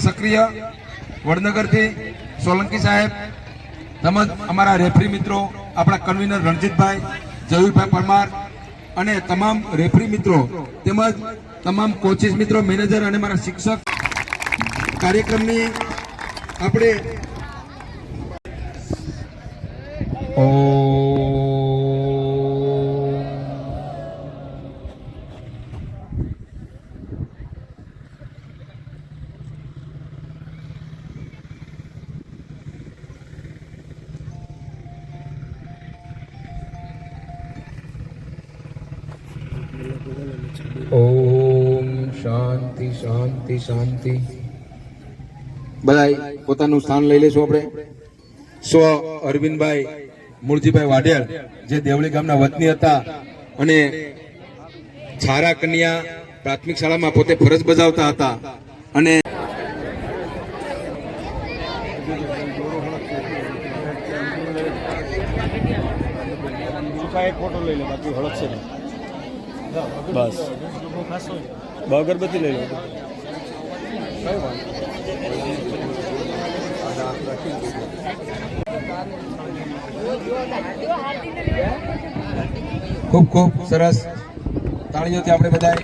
સક્રિય વડનગરથી સોલંકી સાહેબ, તેમજ અમારા રેફરી મિત્રો, આપણા કન્વીનર રણજીતભાઈ, જયુભાઈ પરમાર અને તમામ રેફરી મિત્રો, તેમજ તમામ કોચિસ મિત્રો, મેનેજર અને મારા શિક્ષક. કાર્યક્રમની આપણે ઓમ શાંતિ શાંતિ શાંતિ. બધાય પોતાનું સ્થાન લઈ લેશું આપણે. સ્વ અરવિંદભાઈ મૂળજીભાઈ વાઢેર જે દેવળી ગામના વતની હતા અને છારા કન્યા પ્રાથમિક શાળામાં પોતે ફરજ બજાવતા હતા. અને ફોટો લઈ લે બાકી હળક છે. બસ. બ અગરબત્તી લઈ લો. ખૂબ ખૂબ સરસ. તાળીઓથી આપણે બધાય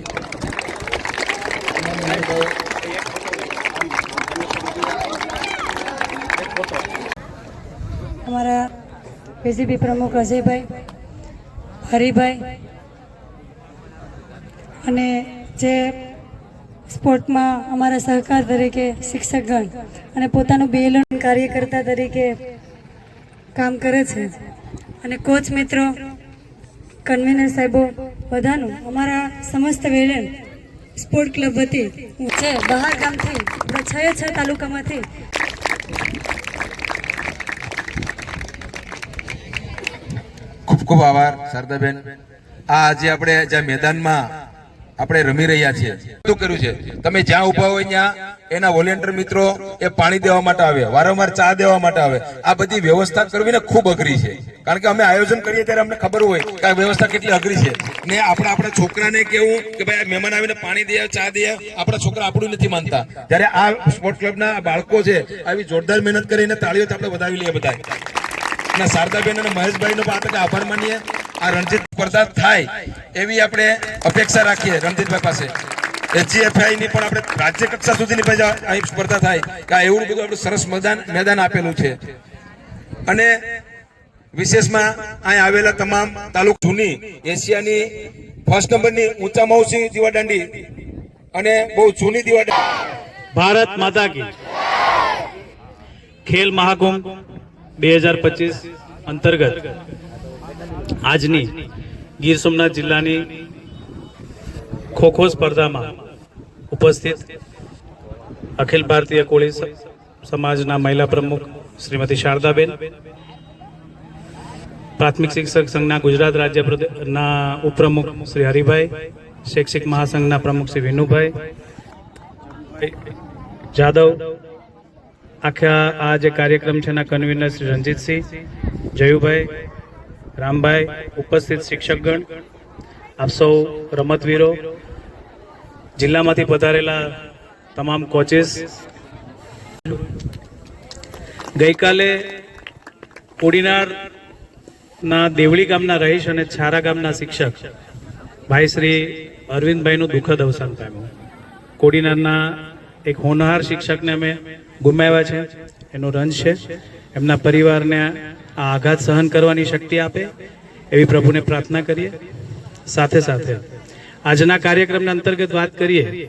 અમારા પીસીબી પ્રમુખ અજયભાઈ હરિભાઈ અને જે સ્પોર્ટમાં અમારા સહકાર તરીકે શિક્ષકગણ અને પોતાનું બેલન કાર્યકર્તા તરીકે કામ કરે છે. અને કોચ મિત્રો કન્વીનર સાહેબો, બધાનું અમારા સમસ્ત વેલણ સ્પોર્ટ ક્લબ વતી છે બહાર ગામથી છ છ તાલુકામાંથી ખૂબ ખૂબ આભાર, શારદાબેન. આ આજે આપણે જ્યાં મેદાનમાં આપણે રમી રહ્યા છીએ. શું કર્યું છે? તમે જ્યાં ઊભા હોય ત્યાં એના વોલેન્ટિયર મિત્રો એ પાણી દેવા માટે આવે, વારંવાર ચા દેવા માટે આવે. આ બધી વ્યવસ્થા કરવી ને ખૂબ અઘરી છે. કારણ કે અમે આયોજન કરીએ ત્યારે અમને ખબર હોય કે આ વ્યવસ્થા કેટલી અઘરી છે. ને આપણે આપણા છોકરાને કેવું કે ભાઈ મહેમાન આવીને પાણી દે, ચા દે, આપણા છોકરા આપણું નથી માનતા. ત્યારે આ સ્પોર્ટ ક્લબના બાળકો છે, આવી જોરદાર મહેનત કરીને તાળીઓ આપણે વધાવી લઈએ બધા ના, શારદાબેન અને મહેશભાઈ નો આપણે આભાર માનીએ. આ રણજીત સ્પર્ધા થાય એવી આપણે અપેક્ષા રાખીએ રણજીતભાઈ પાસે. એચજીએફઆઈ ની પણ આપણે રાજ્ય કક્ષા સુધીની પછી અહીં સ્પર્ધા થાય. કે એવું બધું આપણે સરસ મેદાન મેદાન આપેલું છે. અને વિશેષમાં અહીં આવેલા તમામ તાલુક જૂની એશિયાની ફર્સ્ટ નંબરની ઊંચા મૌસી દીવાદાંડી અને બહુ જૂની દીવાદાંડી. ભારત માતા કી ખેલ મહાકુંભ બે હજાર પચીસ અંતર્ગત આજની ગીર સોમનાથ જિલ્લાની ખોખો સ્પર્ધામાં ઉપસ્થિત અખિલ ભારતીય કોળી સમાજના મહિલા પ્રમુખ શ્રીમતી શારદાબેન, પ્રાથમિક શિક્ષક સંઘના ગુજરાત રાજ્ય પ્રદેશના ઉપપ્રમુખ શ્રી હરિભાઈ, શૈક્ષિક મહાસંઘના પ્રમુખ શ્રી વિનુભાઈ જાદવ, આખા આ જે કાર્યક્રમ છે એના કન્વીનર શ્રી રણજીતસિંહ, જયુભાઈ રામભાઈ, ઉપસ્થિત શિક્ષકગણ, આપ સૌ રમતવીરો, જિલ્લામાંથી પધારેલા તમામ કોચિસ, ગઈકાલે કોડીનારના દેવળી ગામના રહીશ અને છારા ગામના શિક્ષક ભાઈ શ્રી અરવિંદભાઈનું દુઃખદ અવસાન પામ્યું. કોડીનારના એક હોનહાર શિક્ષકને અમે ગુમાવ્યા છે. એનો રંજ છે. એમના પરિવારને આ આઘાત સહન કરવાની શક્તિ આપે, એવી પ્રભુને પ્રાર્થના કરીએ. સાથે સાથે આજના કાર્યક્રમના અંતર્ગત વાત કરીએ,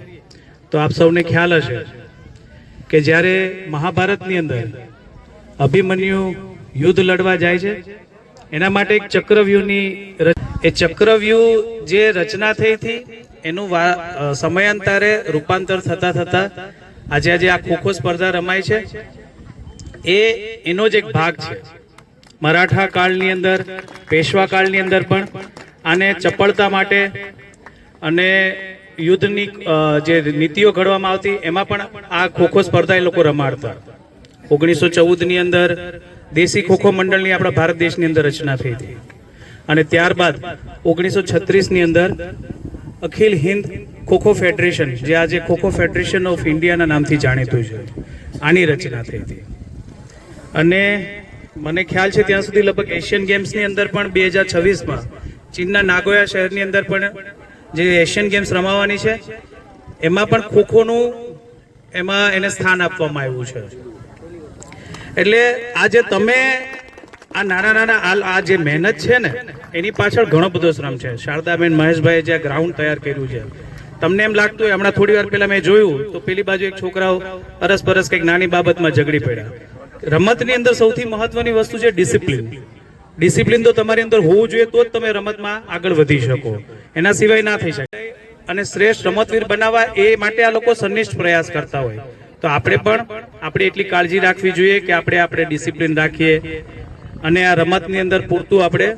તો આપ સૌને ખ્યાલ હશે કે જ્યારે મહાભારતની અંદર અભિમન્યુ યુદ્ધ લડવા જાય છે, એના માટે એક ચક્રવ્યૂહની એ ચક્રવ્યૂહ જે રચના થઈ હતી, એનું સમયાંતરે રૂપાંતર થતા થતા આજે આજે આ ખોખો સ્પર્ધા રમાય છે. એ એનો જ એક ભાગ છે. મરાઠા કાળની અંદર, પેશવા કાળની અંદર પણ, આને ચપળતા માટે અને યુદ્ધની જે નીતિઓ ઘડવામાં આવતી, એમાં પણ આ ખોખો સ્પર્ધા એ લોકો રમાડતા. ઓગણીસો ચૌદની અંદર દેશી ખોખો મંડળની આપણા ભારત દેશની અંદર રચના થઈ હતી. અને ત્યારબાદ ઓગણીસો છત્રીસની અંદર અખિલ હિન્દ ખોખો ફેડરેશન, જે આજે ખોખો ફેડરેશન ઓફ ઇન્ડિયાના નામથી જાણીતું છે, આની રચના થઈ હતી. અને મને ખ્યાલ છે ત્યાં સુધી લગભગ એશિયન ગેમ્સની અંદર પણ બે હજાર છવ્વીસમાં, ચીનના નાગોયા શહેરની અંદર પણ જે એશિયન ગેમ્સ રમાવાની છે, એમાં પણ ખોખોનું એમાં એને સ્થાન આપવામાં આવ્યું છે. એટલે આજે તમે આ નાના નાના આ જે મહેનત છે ને, એની પાછળ ઘણો બધો શ્રમ છે. શારદાબેન મહેશભાઈએ જે ગ્રાઉન્ડ તૈયાર કર્યું છે. તમને એમ લાગતું હોય, હમણાં થોડી વાર પહેલા મેં જોયું, તો પેલી બાજુ એક છોકરાઓ અરસ પરસ કંઈક નાની બાબતમાં ઝઘડી પડ્યા. રમતની અંદર સૌથી મહત્વની વસ્તુ છે ડિસિપ્લિન. ડિસિપ્લિન તો તમારી અંદર હોવું જોઈએ, તો જ તમે રમતમાં આગળ વધી શકો. એના સિવાય ના થઈ શકે. અને શ્રેષ્ઠ રમતવીર બનાવવા એ માટે આ લોકો સંનિષ્ઠ પ્રયાસ કરતા હોય. તો આપણે પણ આપણે એટલી કાળજી રાખવી જોઈએ કે આપણે આપણે ડિસિપ્લિન રાખીએ અને આ રમતની અંદર પૂરતું આપણે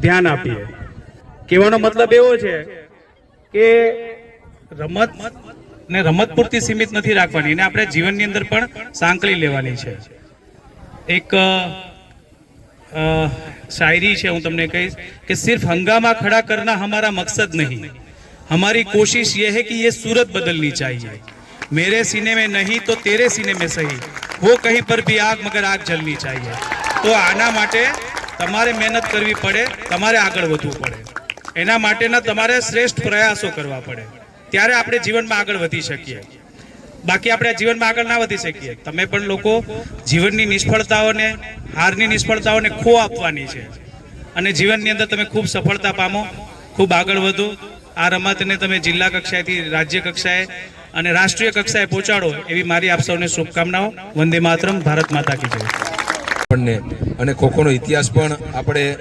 ધ્યાન આપીએ. કહેવાનો મતલબ એવો છે કે રમત ને રમત પૂરતી સીમિત નથી રાખવાની. એને આપણે જીવનની અંદર પણ સાંકળી લેવાની છે. એક शायरी है हूँ तुमने कहीश कि सिर्फ हंगामा खड़ा करना हमारा मकसद नहीं हमारी कोशिश ये है कि ये सूरत बदलनी चाहिए मेरे सीने में नहीं तो तेरे सीने में सही वो कहीं पर भी आग मगर आग जलनी चाहिए તો આના માટે તમારે મહેનત કરવી પડે તમારે આગળ વધવું પડે એના માટેના તમારે શ્રેષ્ઠ પ્રયાસો કરવા પડે ત્યારે આપણે જીવનમાં આગળ વધી શકીએ બાકી આપણે જીવનમાં આગળ ના વધી શકીએ. તમે પણ લોકો જીવનની નિષ્ફળતાઓને, હારની નિષ્ફળતાઓને ખો આપવાની છે. અને જીવનની અંદર તમે ખૂબ સફળતા પામો, ખૂબ આગળ વધો. આ રમતને તમે જિલ્લા કક્ષાએથી રાજ્ય કક્ષાએ અને રાષ્ટ્રીય કક્ષાએ પહોંચાડો એવી મારી આપ સૌને શુભકામનાઓ. વંદે માતરમ, ભારત માતા કી જય. આપણને અને ખોખોનો ઇતિહાસ પણ આપણે